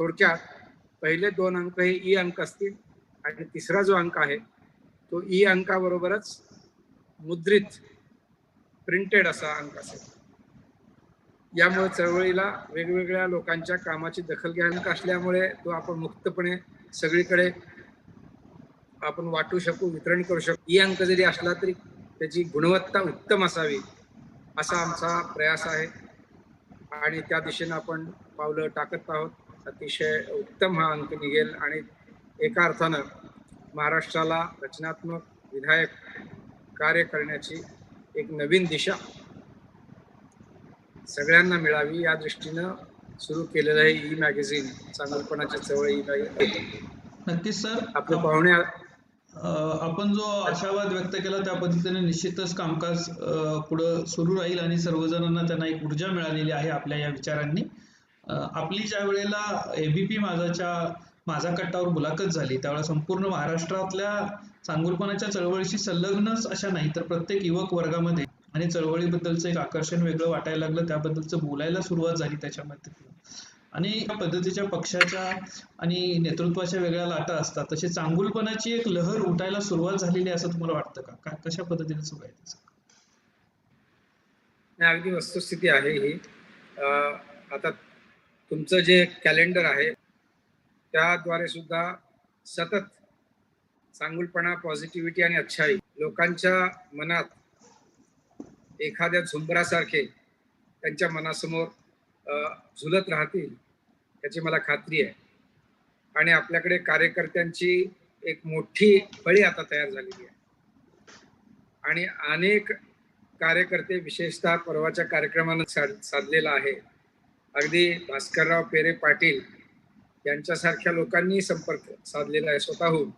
थोडक्यात पहिले दोन अंक हे ई अंक असतील आणि तिसरा जो अंक आहे तो ई अंकाबरोबरच मुद्रित प्रिंटेड असा अंक असेल. यामुळे चळवळीला वेगवेगळ्या लोकांच्या कामाची दखल घ्या अंक असल्यामुळे तो आपण मुक्तपणे सगळीकडे आपण वाटू शकू वितरण करू शकू. ई अंक जरी असला तरी त्याची गुणवत्ता उत्तम असावी असा आमचा प्रयास आहे. आणि त्या दिशेनं आपण पावलं टाकत आहोत. अतिशय उत्तम हा अंक निघेल आणि एका अर्थानं महाराष्ट्राला रचनात्मक विधायक कार्य करण्याची एक नवीन दिशा सगळ्यांना मिळावी या दृष्टीनं सुरू केलेलं आहे ई मॅगझिन. चांगलपणाच्या चवळ ई मॅगझिन. नक्कीच सर. आपले पाहुणे अं, आपण जो आशावाद व्यक्त केला त्या पद्धतीने निश्चितच कामकाज अं, पुढं सुरू राहील आणि सर्वजणांना त्यांना एक ऊर्जा मिळालेली आहे आपल्या या विचारांनी. आपली ज्या वेळेला एबीपी माझाच्या माझा कट्टावर मुलाखत झाली त्यावेळेला संपूर्ण महाराष्ट्रातल्या चांगुलपणाच्या चळवळीशी संलग्नच अशा नाही तर प्रत्येक युवक वर्गामध्ये आणि चळवळीबद्दलचं एक आकर्षण वेगळं वाटायला लागलं त्याबद्दलचं बोलायला सुरुवात झाली त्याच्यामध्ये आणि या पद्धतीच्या पक्षाच्या आणि नेतृत्वाच्या वेगळ्या लाटा असतात तशी चांगुलपणाची एक लहर उठायला सुरुवात झालेली आहे असं तुम्हाला वाटतं का? कशा पद्धतीने सुरू आहे अगदी वस्तुस्थिती आहे ही. आता तुमचं जे कॅलेंडर आहे त्याद्वारे सुद्धा सतत चांगुलपणा पॉझिटिव्हिटी आणि अच्छाई लोकांच्या मनात एखाद्या झुंबरासारखे त्यांच्या मनासमोर झुलत राहतील याची मला खात्री आहे. आणि आपल्याकडे कार्यकर्त्यांची एक मोठी फळी आता तयार झालेली आहे. आणि अनेक कार्यकर्ते विशेषतः परवाच्या कार्यक्रमानं साधलेला आहे. अगदी भास्करराव पेरे पाटील यांच्यासारख्या लोकांनी संपर्क साधलेला आहे स्वतःहून.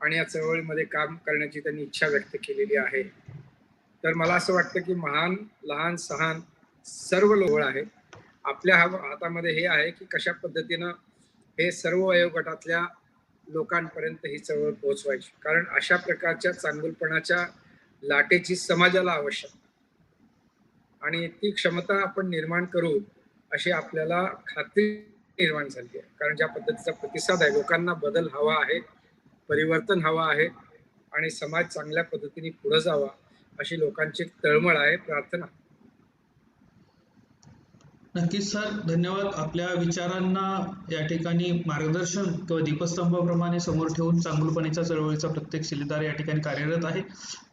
आणि या चळवळीमध्ये काम करण्याची त्यांनी इच्छा व्यक्त केलेली आहे. तर मला असं वाटतं की महान लहान सहान सर्व लोहळ आहे आपल्या हा- हातामध्ये हे आहे की कशा पद्धतीनं हे सर्व वयोगटातल्या लोकांपर्यंत ही चळवळ पोहोचवायची. कारण अशा प्रकारच्या चांगुलपणाच्या लाटेची समाजाला आवश्यक. आणि ती क्षमता आपण निर्माण करू अशी आपल्याला खात्री निर्माण झाली आहे. कारण ज्या पद्धतीचा प्रतिसाद आहे लोकांना बदल हवा आहे परिवर्तन हवा आहे आणि समाज चांगल्या पद्धतीने पुढे जावा अशी लोकांची तळमळ आहे प्रार्थना. नक्कीच सर. धन्यवाद. आपल्या विचारांना या ठिकाणी मार्गदर्शन किंवा दीपस्तंभाप्रमाणे समोर ठेवून चांगुलपणीच्या चळवळीचा प्रत्येक शिलेदार या ठिकाणी कार्यरत आहे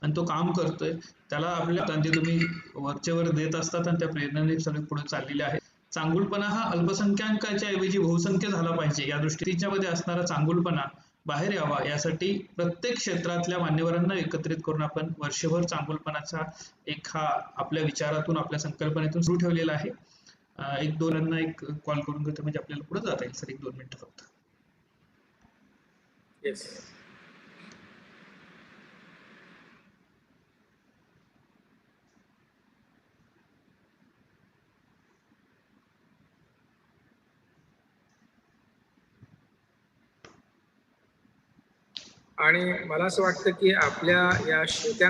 आणि तो काम करतोय. त्याला आपल्या तुम्ही वरचेवर देत असतात आणि त्या प्रेरणेने सगळे पुढे चाललेले आहे चांगुलपणा हा अल्पसंख्याकाच्या ऐवजी बहुसंख्य झाला पाहिजे. या दृष्टीच्यामध्ये असणारा चांगुलपणा बाहेर यावा. यासाठी प्रत्येक क्षेत्रातल्या मान्यवरांना एकत्रित करून आपण वर्षभर चांगुलपणाचा एक हा आपल्या विचारातून आपल्या संकल्पनेतून सुरू ठेवलेला आहे. एक दोनांना एक कॉल करून घेतो. म्हणजे आपल्याला पुढे जाता येईल. सर एक दोन मिनिटं फक्त. येस आणि मला असं वाटतं की आपल्या या श्रोत्यां